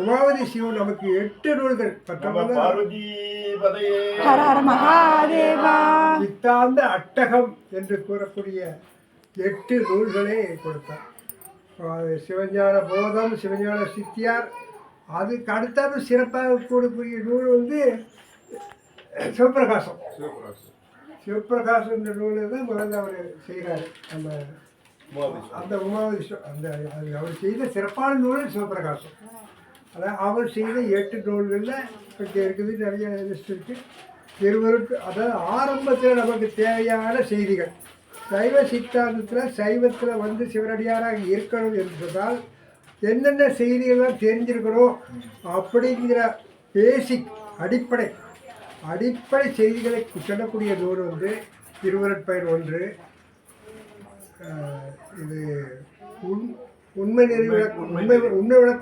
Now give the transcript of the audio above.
உமாவதி சிவன் நமக்கு எட்டு நூல்கள். சித்தாந்த அட்டகம் என்று கூறக்கூடிய எட்டு நூல்களை கொடுத்தார். சிவஞான போதம் சிவஞான சித்தியார் அதுக்கு அடுத்தது சிறப்பாக கூடக்கூடிய நூல் வந்து சிவபிரகாசம் சிவபிரகாசம் என்ற நூலை தான் முதல்ல அவர் செய்கிறார். நம்ம அந்த உமாவதி அந்த அது அவர் செய்த சிறப்பான நூல் சிவபிரகாசம் அதான் அவர் செய்த எட்டு நூல்களில் இப்போ இருக்குது நிறைய லிஸ்ட் இருக்குது இருவருக்கு அதாவது ஆரம்பத்தில் நமக்கு தேவையான செய்திகள். சைவ சித்தாந்தத்தில் சைவத்தில் வந்து சிவனடியாராக இருக்கணும் என்று சொன்னால் என்னென்ன செய்திகள்லாம் தெரிஞ்சிருக்கணும் அப்படிங்கிற பேசிக் அடிப்படை. அடிப்படை செய்திகளை சொல்லக்கூடிய நூல் வந்து திருவருட்பயன் ஒன்று. இது உண் உண்மை நெறி உண்மை உண்மை விளக்க